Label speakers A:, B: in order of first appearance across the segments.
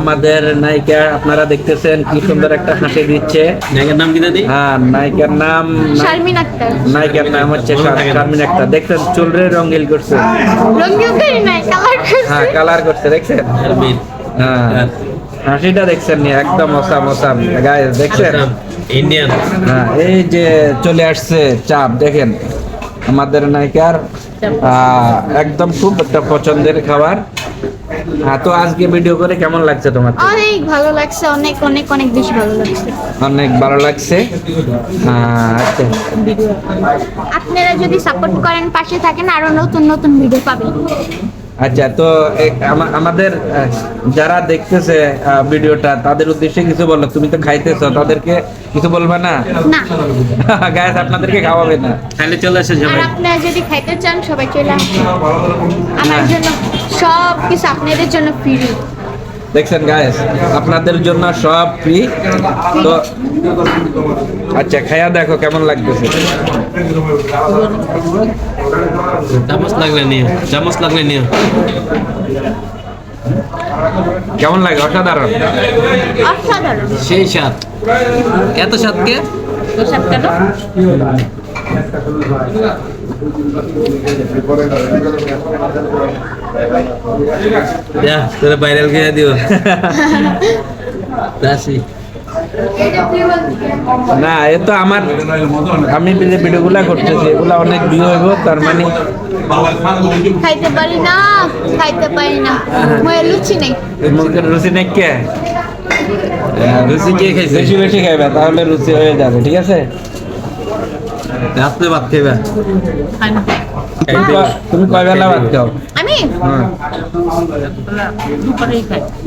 A: আমাদের নায়িকা আপনারা দেখতেছেন কি সুন্দর একটা হাসি দিচ্ছে।
B: নায়কের নাম কি দাদি?
A: হ্যাঁ নায়িকার নাম
C: শারমিন আক্তার।
A: নায়িকার নাম হচ্ছে। শারমিন আক্তার। দেখছেন চুলরে রঙিল করছে।
C: রঙিন করি নাই কালার
A: হ্যাঁ কালার করছে দেখছেন?
B: শারমিন।
A: হ্যাঁ হাসিটা দেখছেন নি একদম অসাম অসাম। গায়ে দেখছেন?
B: ইন্ডিয়ান
A: হ্যাঁ এই যে চলে আসছে চাপ দেখেন আমাদের নায়িকার আহ, একদম খুব একটা পছন্দের খাবার। হ্যাঁ তো আজকে ভিডিও করে কেমন লাগছে তোমার?
C: অনেক ভালো লাগছে অনেক অনেক অনেক বেশি ভালো লাগছে।
A: অনেক ভালো লাগছে। আচ্ছা।
C: আপনারা যদি সাপোর্ট করেন পাশে থাকেন আরও নতুন নতুন ভিডিও পাবেন।
A: আচ্ছা তো আমাদের যারা দেখতেছে ভিডিওটা তাদের উদ্দেশ্যে কিছু বলো। তুমি তো খাইতেছো তাদেরকে কিছু বলবা না?
C: না।
A: গায়ে আপনাদেরকে খাওয়াবে না।
B: খাইলে চলে আসে
C: আর
B: সবাই
C: আপনারা যদি খাইতে চান সবাই চলে আসুন। আমার জন্য সব কিছু আপনাদের জন্য ফ্রি
A: দেখছেন গায়েস আপনাদের জন্য সব ফ্রি তো আচ্ছা খাইয়া দেখো কেমন লাগতেছে।
B: চামচ লাগলে নিও চামচ লাগলে নিও।
A: কেমন লাগে? অসাধারণ।
C: অসাধারণ।
B: সেই স্বাদ। এত স্বাদ কে?
C: এসব কেন?
B: যা তোরা ভাইরাল খেয়ে দিও আসি
A: না এ তো আমার আমি যে ভিডিওগুলা করতেছি এগুলা অনেক ভিউ হইব তার মানে
C: খাইতে পারি না খাইতে পারি না মই লুচি নেই
A: মুখের রুচি নেই কে
B: লুচি কে খাইছে
A: বেশি বেশি খাইবে তাহলে রুচি হয়ে যাবে ঠিক আছে
B: রাত্রে ভাত খেবে
A: তুমি কয় বেলা ভাত খাও?
C: আমি?
A: হ্যাঁ।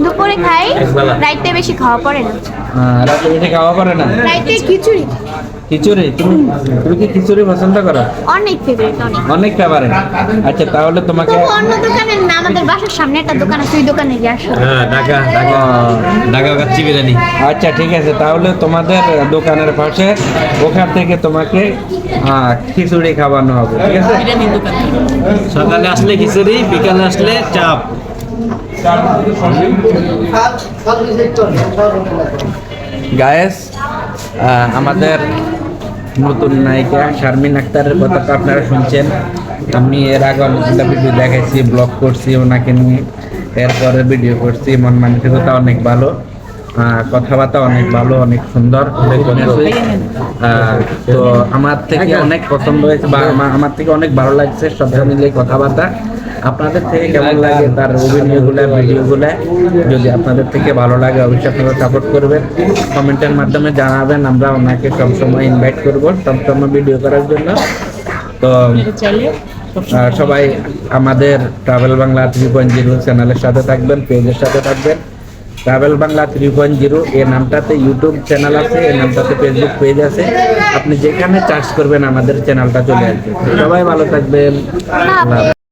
C: দুপুরে খাই। রাইতে বেশি খাওয়া পড়ে না।
A: হ্যাঁ, রাতে বেশি খাওয়া পড়ে না?
C: রাইতে খিচুড়ি।
A: খিচুড়ি? তুমি তুমি কি খিচুড়ি পছন্দ করো?
C: অনেক ফেভারিট অনেক।
A: অনেক খাবারে। আচ্ছা তাহলে তোমাকে
C: অন্য দোকানে না আমাদের বাসার সামনে একটা দোকান আছে ওই দোকানে গিয়ে আসো।
B: হ্যাঁ ঢাকা ঢাকা ঢাকা কাচ্চি বিরিয়ানি
A: আচ্ছা ঠিক আছে তাহলে তোমাদের দোকানের পাশে ওখান থেকে তোমাকে খিচুড়ি খাওয়ানো হবে ঠিক আছে?
B: সকালে আসলে খিচুড়ি বিকালে আসলে চাপ।
A: গায়েস আমাদের নতুন নায়িকা শারমিন আক্তারের কথা আপনারা শুনছেন। আমি এর আগে অনেকগুলো ভিডিও দেখাইছি ব্লগ করছি ওনাকে নিয়ে। এরপরে ভিডিও করছি, মন মানসিকতা অনেক ভালো কথাবার্তা অনেক ভালো, অনেক সুন্দর। তো আমার থেকে অনেক পছন্দ হয়েছে বা আমার থেকে অনেক ভালো লাগছে সব মিলে কথাবার্তা। আপনাদের থেকে কেমন লাগে তার অভিনয়গুলো, ভিডিওগুলো? যদি আপনাদের থেকে ভালো লাগে, অবশ্যই আপনারা সাপোর্ট করবেন। কমেন্টের মাধ্যমে জানাবেন, আমরা ওনাকে সবসময় ইনভাইট করব। সবসময় ভিডিও করার জন্য। তো সবাই আমাদের travel Bangla three point zero চ্যানেলের সাথে থাকবেন পেজের সাথে থাকবেন। Travel Bangla three point zero এই নামটাতে ইউটিউব চ্যানেল আছে এই নামটাতে ফেসবুক পেজ আছে। আপনি যেখানে চার্জ করবেন, আমাদের চ্যানেলটা চলে আসবে। সবাই ভালো থাকবেন।